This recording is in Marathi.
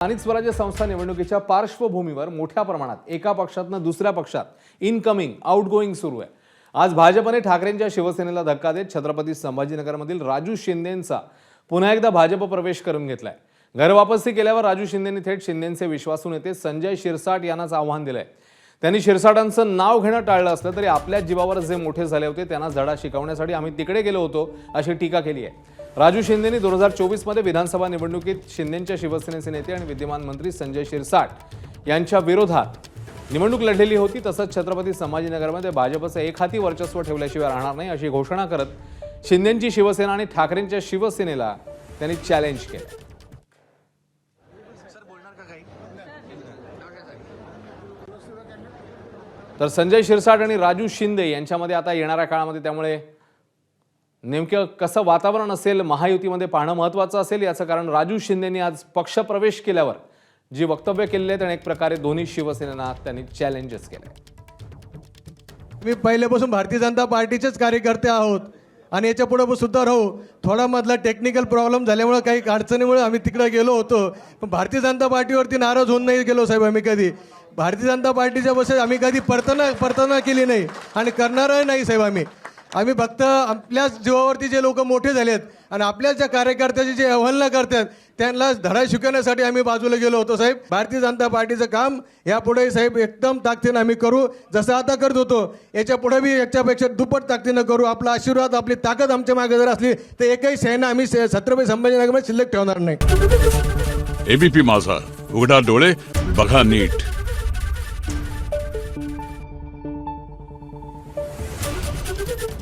स्थानिक स्वराज्य संस्था निवडणुकीच्या पार्श्वभूमीवर मोठ्या प्रमाणात एका पक्षातनं दुसऱ्या पक्षात इनकमिंग आउटगोईंग सुरू आहे. आज भाजपने ठाकरेंच्या शिवसेनेला धक्का देत छत्रपती संभाजीनगरमधील राजू शिंदेंचा पुन्हा एकदा भाजप प्रवेश करून घेतलाय. घरवापसी केल्यावर राजू शिंदेंनी थेट शिंदेंचे विश्वासू नेते संजय शिरसाट यांनाच आव्हान दिलंय. त्यांनी शिरसाटांचं नाव घेणं टाळलं असलं तरी आपल्याच जीवावर जे मोठे झाले होते त्यांना धडा शिकवण्यासाठी आम्ही तिकडे गेलो होतो अशी टीका केली आहे. राजू शिंदेनी दोन हजार चोवीसमध्ये विधानसभा निवडणुकीत शिंदेंच्या शिवसेनेचे नेते आणि विद्यमान मंत्री संजय शिरसाट यांच्या विरोधात निवडणूक लढलेली होती. तसंच छत्रपती संभाजीनगरमध्ये भाजपचं एकहाती वर्चस्व ठेवल्याशिवाय राहणार नाही अशी घोषणा करत शिंदेंची शिवसेना आणि ठाकरेंच्या शिवसेनेला त्यांनी चॅलेंज केलं. तर संजय शिरसाट आणि राजू शिंदे यांच्यामध्ये आता येणाऱ्या काळामध्ये त्यामुळे नेमकं कसं वातावरण असेल महायुतीमध्ये पाहणं महत्त्वाचं असेल याचं कारण राजू शिंदेनी आज पक्षप्रवेश केल्यावर जी वक्तव्य केलेली आहेत आणि एक प्रकारे दोन्ही शिवसेनेना त्यांनी चॅलेंजेस केले मी पहिल्यापासून भारतीय जनता पार्टीचेच कार्यकर्ते आहोत आणि याच्यापुढे सुद्धा राहू. थोडा मधला टेक्निकल प्रॉब्लेम झाल्यामुळे काही अडचणीमुळे आम्ही तिकडे गेलो होतो. पण भारतीय जनता पार्टीवरती नाराज होऊन नाही गेलो साहेब आम्ही कधी. भारतीय जनता पार्टीच्या बसेस आम्ही कधी परतना परतना केली नाही आणि करणारही नाही साहेब आम्ही. आम्ही फक्त आपल्याच जीवावरती जे लोक मोठे झालेत आणि आपल्याच ज्या कार्यकर्त्याची जे अवहेलना करतात त्यांना धडा शिकवण्यासाठी आम्ही बाजूला गेलो होतो साहेब. भारतीय जनता पार्टीचं काम यापुढे साहेब एकदम ताकदीनं आम्ही करू. जसं आता करत होतो याच्यापुढे बी याच्यापेक्षा दुप्पट ताकदीनं करू. आपला आशीर्वाद आपली ताकद आमच्या मागे जर असली तर एकही सेना आम्ही छत्रपती संभाजीनगरमध्ये शिल्लक ठेवणार नाही. एबीपी माझा. उघडा डोळे बघा नीट. you